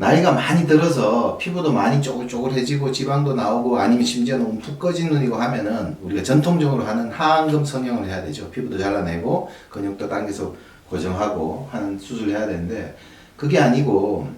나이가 많이 들어서 피부도 많이 쪼글쪼글해지고 지방도 나오고 아니면 심지어 너무 푹 꺼진 눈이고 하면은 우리가 전통적으로 하는 하안금 성형을 해야 되죠. 피부도 잘라내고 근육도 당겨서 고정하고 하는 수술을 해야 되는데 그게 아니고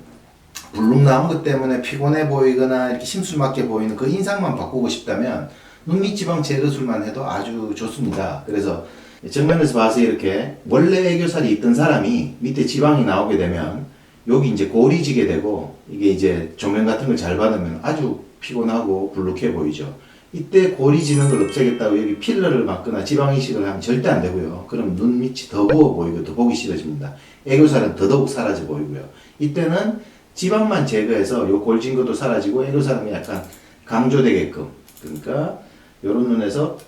불룩 나온 것 때문에 피곤해 보이거나 이렇게 심술맞게 보이는 그 인상만 바꾸고 싶다면 눈밑 지방 제거술만 해도 아주 좋습니다. 그래서 정면에서 봐서 이렇게 원래 애교살이 있던 사람이 밑에 지방이 나오게 되면 여기 이제 골이 지게 되고 이게 이제 조명 같은 걸 잘 받으면 아주 피곤하고 불룩해 보이죠. 이때 골이 지는 걸 없애겠다고 여기 필러를 맞거나 지방 이식을 하면 절대 안 되고요. 그럼 눈 밑이 더 부어 보이고 더 보기 싫어집니다. 애교살은 더더욱 사라져 보이고요. 이때는 지방만 제거해서 요 골진 것도 사라지고 애교살은 약간 강조되게끔 그러니까 요런 눈에서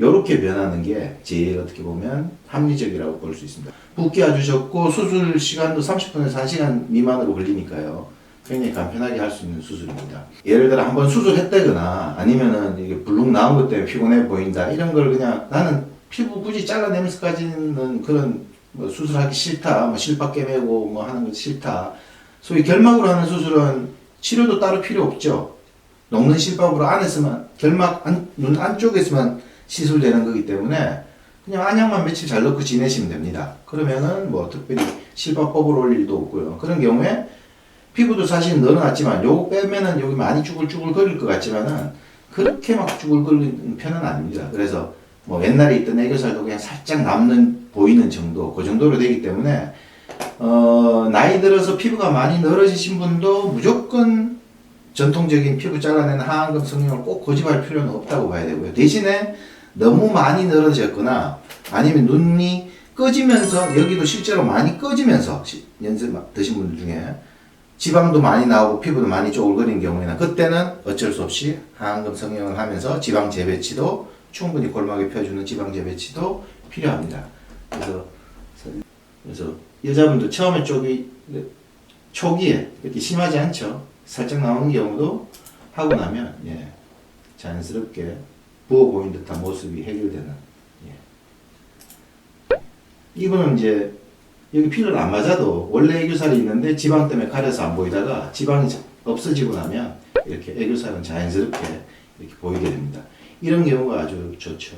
요렇게 변하는 게 제일 어떻게 보면 합리적이라고 볼 수 있습니다. 붓기 아주 적고 수술 시간도 30분에서 1시간 미만으로 걸리니까요. 굉장히 간편하게 할 수 있는 수술입니다. 예를 들어 한번 수술했다거나 아니면은 이게 불룩 나온 것 때문에 피곤해 보인다 이런 걸 그냥 나는 피부 굳이 잘라내면서까지는 그런 뭐 수술하기 싫다, 뭐 실밥 깨매고 뭐 하는 거 싫다. 소위 결막으로 하는 수술은 치료도 따로 필요 없죠. 녹는 실밥으로 안에서만 결막 안, 눈 안쪽에서만 시술되는 거기 때문에 그냥 안약만 며칠 잘 넣고 지내시면 됩니다. 그러면은 뭐 특별히 실밥법을 올 일도 없고요. 그런 경우에 피부도 사실 늘어났지만 요거 빼면은 여기 많이 쭈글쭈글 거릴 것 같지만은 그렇게 막 쭈글거리는 편은 아닙니다. 그래서 뭐 옛날에 있던 애교살도 그냥 살짝 남는 보이는 정도 그 정도로 되기 때문에 어, 나이 들어서 피부가 많이 늘어지신 분도 무조건 전통적인 피부 잘라내는 하안금 성형을 꼭 고집할 필요는 없다고 봐야 되고요. 대신에 너무 많이 늘어졌거나 아니면 눈이 꺼지면서 여기도 실제로 많이 꺼지면서 막 드신 분들 중에 지방도 많이 나오고 피부도 많이 쪼글거리는 경우에는 그때는 어쩔 수 없이 하안금 성형을 하면서 지방 재배치도 충분히 골막에 펴주는 지방 재배치도 필요합니다. 그래서 그래서 여자분도 처음에 쪽이 초기에 그렇게 심하지 않죠. 살짝 나오는 경우도 하고 나면 예, 자연스럽게 부어 보인 듯한 모습이 해결되는. 예. 이분은 이제 여기 필러를 안 맞아도 원래 애교살이 있는데 지방 때문에 가려서 안 보이다가 지방이 자- 없어지고 나면 이렇게 애교살은 자연스럽게 이렇게 보이게 됩니다. 이런 경우가 아주 좋죠.